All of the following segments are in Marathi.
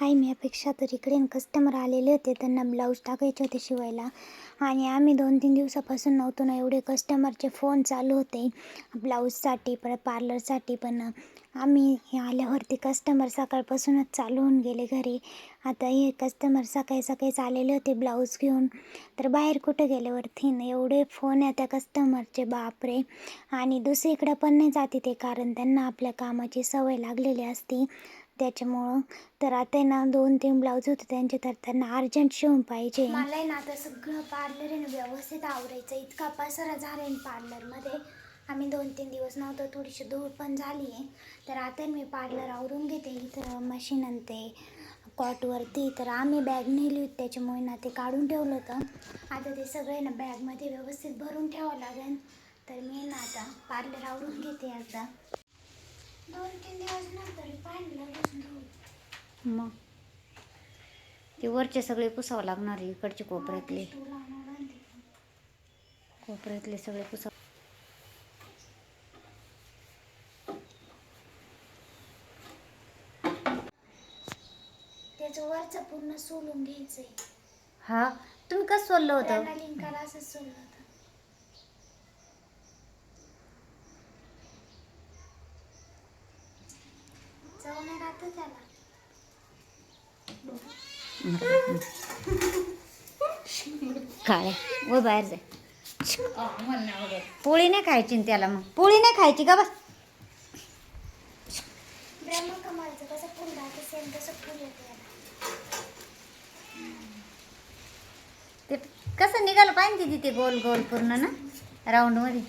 हाय मी अपेक्षा तर इकडे कस्टमर आलेले होते त्यांना ब्लाऊज टाकायचे होते शिवायला. आणि आम्ही दोन तीन दिवसापासून नव्हतो ना एवढे कस्टमरचे फोन चालू होते. ब्लाऊजसाठी परत पार्लरसाठी पण आम्ही आल्यावरती कस्टमर सकाळपासूनच चालू होऊन गेले घरी. आता हे कस्टमर सकाळी सकाळीच आलेले होते ब्लाऊज घेऊन. तर बाहेर कुठं गेल्यावरती ना? एवढे फोन आहे त्या कस्टमरचे बापरे! आणि दुसरीकडं पण नाही जाते ते कारण त्यांना आपल्या कामाची सवय लागलेली असती. त्याच्यामुळं तर आता आहे ना दोन तीन ब्लाऊज होते त्यांचे तर त्यांना अर्जंट शिवून पाहिजे. मला आहे ना आता सगळं पार्लर आहे ना व्यवस्थित आवरायचं इतका पसारा झाला आहे पार्लरमध्ये आम्ही दोन तीन दिवस नव्हतो थोडीशी धूळ पण झाली आहे. तर आता मी पार्लर आवरून घेते. इथं मशीन आणते कॉटवरती तर आम्ही बॅग नेली होती त्याच्यामुळे ना ते काढून ठेवलं होतं. आता ते सगळे ना बॅगमध्ये व्यवस्थित भरून ठेवावं लागेल. तर मी ना आता पार्लर आवरून घेते आता. दोन तीन दिवस नंतर पार्लर मग? ते वरचे सगळे पुसावं लागणार आहे इकडचे कोपऱ्यातले. कोपऱ्यातले सगळे पुसाव. त्याचं वरचं पूर्ण सोलून घ्यायचंय. हा? तुम्ही कसं सोडलं होतं? लिंकाला असंच सोललं होतं. काय? व बाहेर जाय पोळी नाही खायची न त्याला मग. पोळी नाही खायची का बस? कसं ते कसं निघालं पाहिजे ना तिथे गोल गोल पूर्ण ना? राऊंडमध्ये.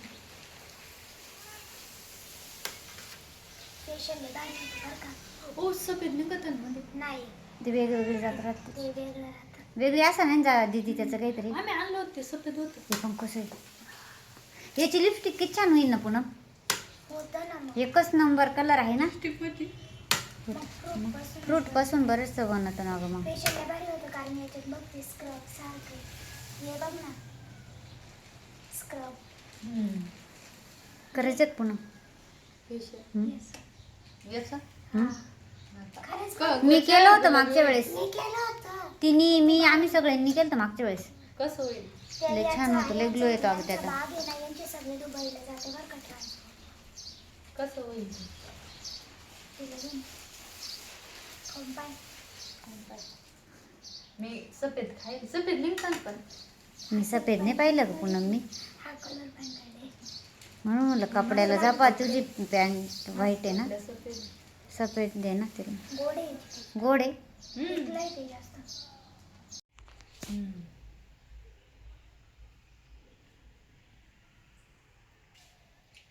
ओ सफेद निघत मध्ये नाही. ते वेगवेगळे जात राहते ते वेगळं राहतं. वेगळी असं नाही जा दिदी त्याचं काहीतरी. आम्ही आणलं होते सफेद होतं. हे पण कसं आहे? याची लिपस्टिक किती छान होईल ना पुन्हा होतं ना मग. एकच नंबर कलर आहे ना? टिप होती मग fruit पासून. फ्रूटपासून बरेच बनवतं ना गं मग. स्पेशल भारी होतं कारण याच्यात बघ ते स्क्रब सारखे हे बघ ना. स्क्रब करायचं पुन्हा? याचा हं? मी केलं होतं मागच्या वेळेस. मी केलं होतं. तिने मी आम्ही सगळ्यांनी केलं होतं मागच्या वेळेस. कसं होईल? ते लय छान होतं, लय glow येतो अगं याचा त्याचा. बाग आहे ना यांचे सगळे दुबईला जाते बरं का ट्राय. कसं होईल? तिला घेऊन खाऊन पाय मी सफेद खाईल. सफेद निघतात पण. मी सफेद नाही पाहिलं का पुन्हा मी. हा कलर पण काढे. म्हणून म्हणलं कपड्याला जापा तुझी पॅन्ट व्हाईट आहे ना. सफेद. सफेद दे ना तिला. गोड. आहे आहे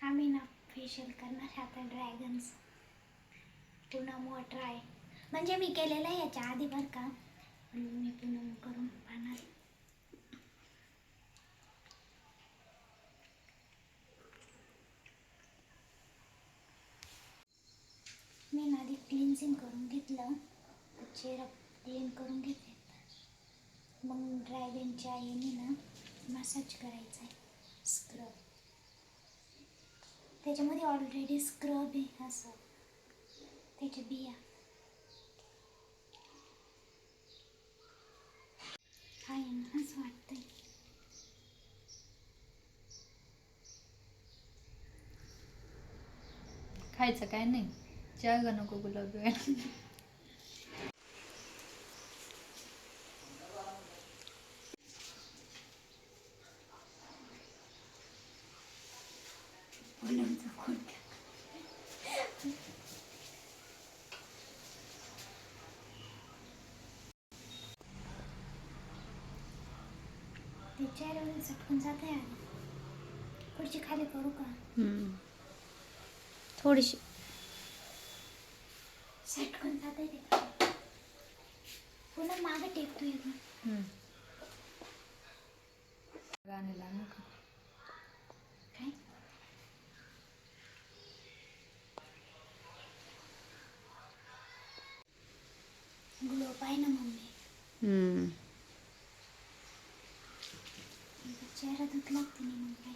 आम्ही ना फेशियल करणार आहे आता ड्रॅगन्स पुन्हा मग ट्राय म्हणजे मी केलेलं आहे याच्या आधी बरं का. मी पुन्हा करून पाहणार. मी आधी क्लिन्सिंग करून घेतलं चेहरा क्लीन करून घेतले. मग ड्रॅगनच्या आईने ना मसाज करायचा आहे स्क्रब त्याच्यामध्ये ऑलरेडी स्क्रब आहे असं. त्याच्या बिया. आहे ना असं वाटतंय. खायचं काय नाही? चहा गा नको गुलाबी ते चेहऱ्यावर झटकून जात आहे पुढची खाली करू का. थोडीशी झटकून जात आहे ते खाली. पुन्हा मागे टेकतोय गं गाण्याला नको काय ग्लो पाय ना मम्मी हं. चेहरा धुत लागते नाही मग काय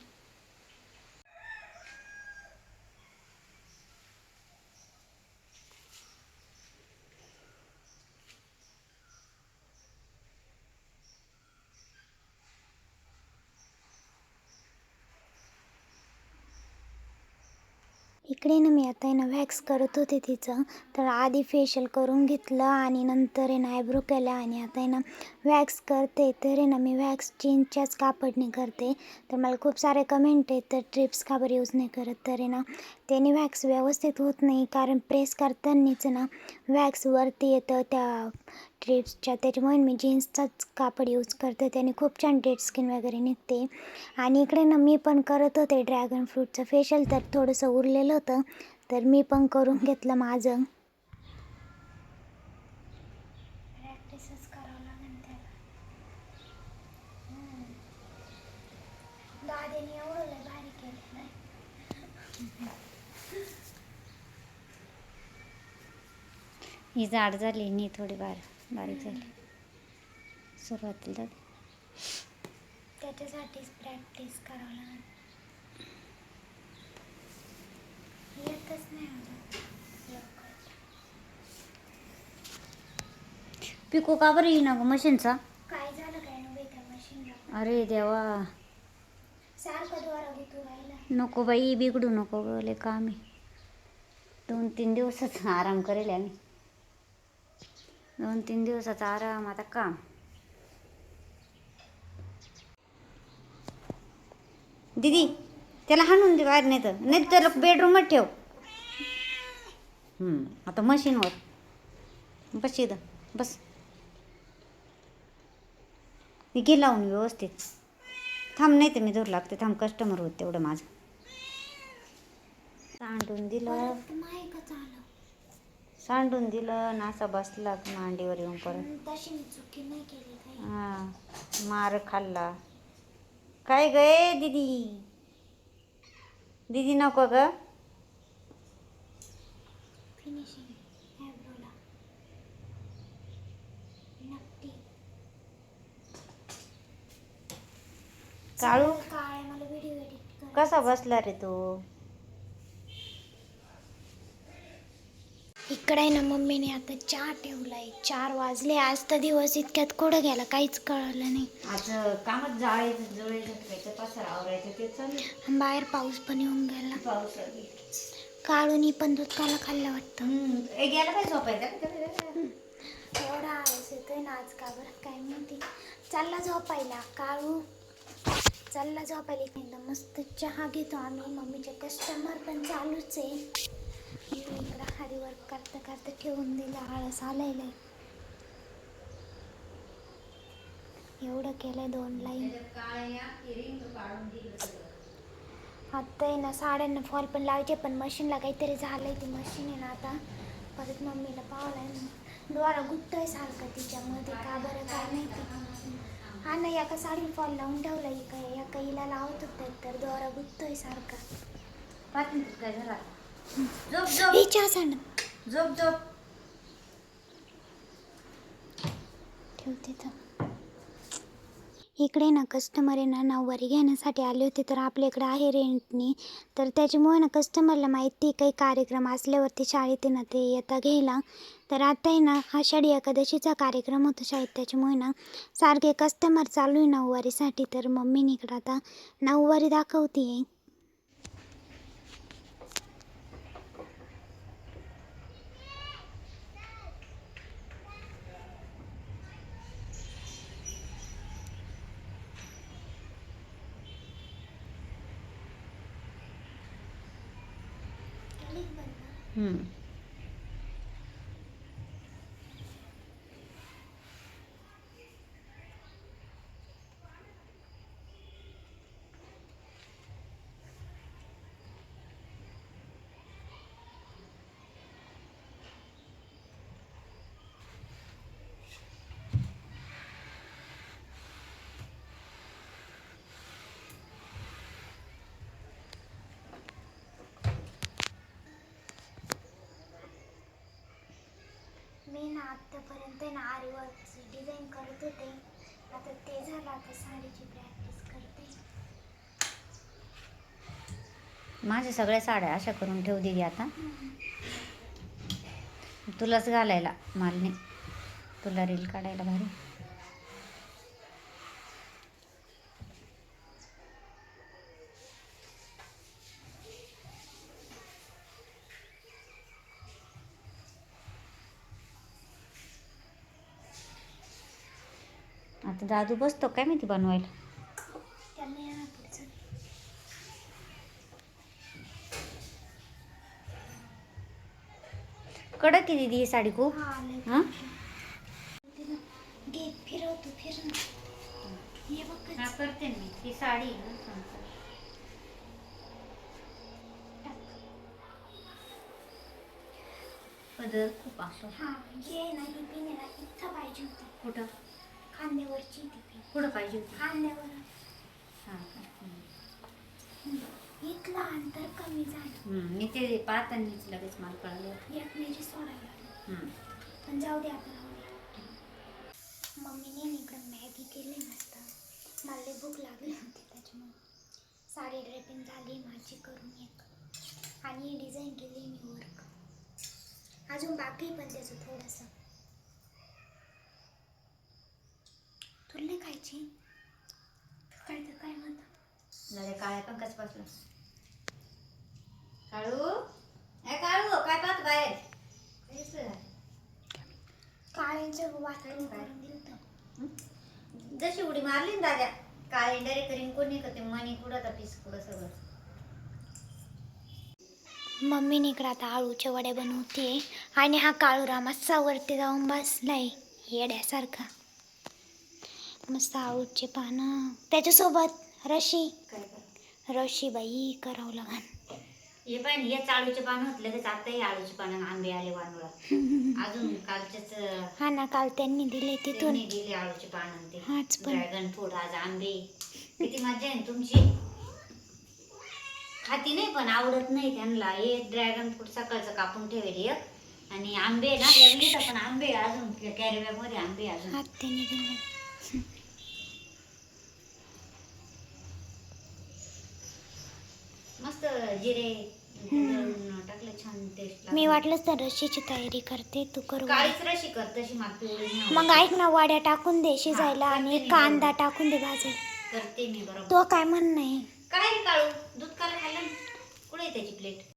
इकडे ना मी आता आहे ना वॅक्स करत होते तिचं. तर आधी फेशियल करून घेतलं आणि नंतर आहे ना आयब्रो केलं आणि आता आहे ना वॅक्स करते. तर आहे ना मी वॅक्स चीनच्याच कापडने करते. तर मला खूप सारे कमेंट आहेत तर ट्रिप्स का बरं यूज नाही करत. तर आहे ना त्याने वॅक्स व्यवस्थित होत नाही. कारण प्रेस करतानाच ना वॅक्स वरती येतं त्या ट्रिप्सच्या त्याच्यामुळे मी जीन्सचाच कापड यूज करते. त्याने खूप छान डेड स्किन वगैरे निघते. आणि इकडे ना मी पण करत होते ड्रॅगन फ्रूटचं फेशियल तर थोडंसं उरलेलं होतं. तर मी पण करून घेतलं माझं. नाही ही जाड झाली नी थोडी बार बारीक झाली. सुरुवातीला त्याच्यासाठीच प्रॅक्टिस करावं लागेल. येतच नाही अजून. लवकर. पिको का बरं येईना गं मशीनचा? काय झालं काय नव्हे त्या मशीनला? अरे देवा. सारखं द्वारा गुतू राहिला. नको बाई बिघडू नको गं लय काम आहे. दोन तीन दिवसाचा आराम करेल आम्ही. दोन तीन दिवसाचा आराम आता काम. दीदी त्याला हाणून दे बाहेर नाही तर. नाही तर त्याला बेडरूमात ठेव. हम्म, आता मशीनवर बस इथं. बस. मी घे लावून व्यवस्थित. थांब नाही तर मी धरू लागते. थांब कस्टमर होत तेवढं माझं. सांडून दिलं सांडून दिलं नासा बसला मांडीवर येऊन परत. हा मार खाल्ला. काय गे दीदी? दीदी नको ग. काळू? कसा बसला रे तू? इकडे आहे ना मम्मीने आता चहा ठेवलाय. चार वाजले. आज तर दिवस इतक्यात कुठं गेला? काहीच कळलं नाही. आज कामच जाळायचं जवळ झटकायचं पसार आवरायचं ते चालू आणि बाहेर पाऊस पण येऊन गेला. पाऊस आली. काळूनी पण दूध काला खाल्लं वाटतं. हम्म, ए, गेला काय झोपायचं एवढा आळस येतोय ना आज का बरं? काय माहिती. चालला झोपायला. काळू. चालला झोपायला. एकदम मस्त चहा घेतो आम्ही. मम्मीचे कस्टमर पण चालूच आहे. इकडं हारी वर्क करता करता ठेवून दिलं आळस आलेलं एवढं केलंय दोन लाईन आता आहे ना साड्यांना फॉल पण लावायचे पण मशीनला काहीतरी झालंय ती मशीन आहे ना आता. परत मम्मीला पावलाय द्वारा गुप्तय सारखं तिच्यामध्ये का बरं काय माहिती हा ना एका साडी फॉल लावून ठेवला एका एका हिला लावत होतं तर द्वारा गुप्तय सारखा. पाच मिनिट काय झाला झोप झोप. सांड. झोप झोप. ठेवते तर इकडे ना कस्टमर आहे ना नऊवारी घेण्यासाठी आले होते तर आपल्याकडे आहे रेंटनी तर त्याच्यामुळे ना कस्टमरला माहिती काही कार्यक्रम असल्यावरती शाळेत ना ते येता घ्यायला. तर आता आहे ना आषाढी एकादशीचा कार्यक्रम होता शाळेत त्याच्यामुळे ना सारखे कस्टमर चालू आहे नऊवारीसाठी. तर मम्मीने इकडं आता नऊवारी दाखवते आहे हम्म. मी ना आत्तापर्यंत ना आरी वर्कची डिझाईन करत होते. आता ते झालं आता साडीची प्रॅक्टिस करते. माझ्या सगळ्या साड्या अशा करून ठेव दिली आता. तुलाच घालायला मालने. तुला रील काढायला भारी. आता दादू बसतो काय माहिती बनवायला? कडक आहे दीदी ही साडी खूप. हा आलंय. हां? घे फिरव तू फिर ना. हे बघ कधी हा करते मी. ती साडी आहे ना पदर खूप असतो हा ये ना ही पिन ना इथं पाहिजे होती. कुठं? खांद्यावरची ती पिन कुठं पाहिजे होती? खांद्यावर. हां का? इथलं अंतर कमी झालं. हम्म, मी ते पाहतानीच लगेच मला कळलं एक मेजी सोडायला लागली. हम्म. पण जाऊ दे आता राहू दे. मम्मीने इकडं मॅगी केली मस्त मला लई भूक लागली होती त्याच्यामुळे. साडी ड्रेपिंग झाली माझी करून एक. आणि ही डिझाईन केली मी वर्क अजून बाकी पण त्याचं थोडंसं. तुला नाही खायची काय तर काय म्हणता? झाले काळ्या पण कसं बसला. काळू? ए काळू काय पाहत बाहेर? नाही. काळ्यांचं वातावरण करून दिलं जशी उडी मारली ना दादा काळे डरे करीन कोणी करते मनी कुठं तर पीस कुठं सगळं. मम्मीने इकडं आता आळूच्या वड्या बनवते आणि हा काळूरा मस्त वरती जाऊन बसलाय येड्यासारखा. मस्त आळूचे पानं. त्याच्यासोबत रशी. रशी बाई करावं लागन. हे पण हे चाळूचे पानं होत लगेच आताही आळूचे पानं आंबे आले वानोळा अजून कालच्याच हा ना काल त्यांनी दिले तिथून. दिले आळूचे पानं ते. हाच पण. ड्रॅगन फ्रूट आज आंबे. किती मजा आहे तुमची. खाती नाही पण आवडत नाही त्यांना. हे ड्रॅगन फ्रूट सकाळचं कापून ठेवेल एक आणि आंबे ना लिटर पण आंबे अजून कॅरी बॅगमध्ये आंबे अजून. हात त्यांनी दिले. मस्त जिरे दळून टाकलं छान टेस्ट मी वाटलंच तर रशीची तयारी करते तू करू काळीच रशी कर तशी नाही. मग. ऐक ना वड्या टाकून दे शिजायला आणि कांदा. टाकून दे भाजायला. करते मी बरोबर. तो काय म्हणणं आहे काय रे काळू दूध काला खाल्लं कुठे त्याची प्लेट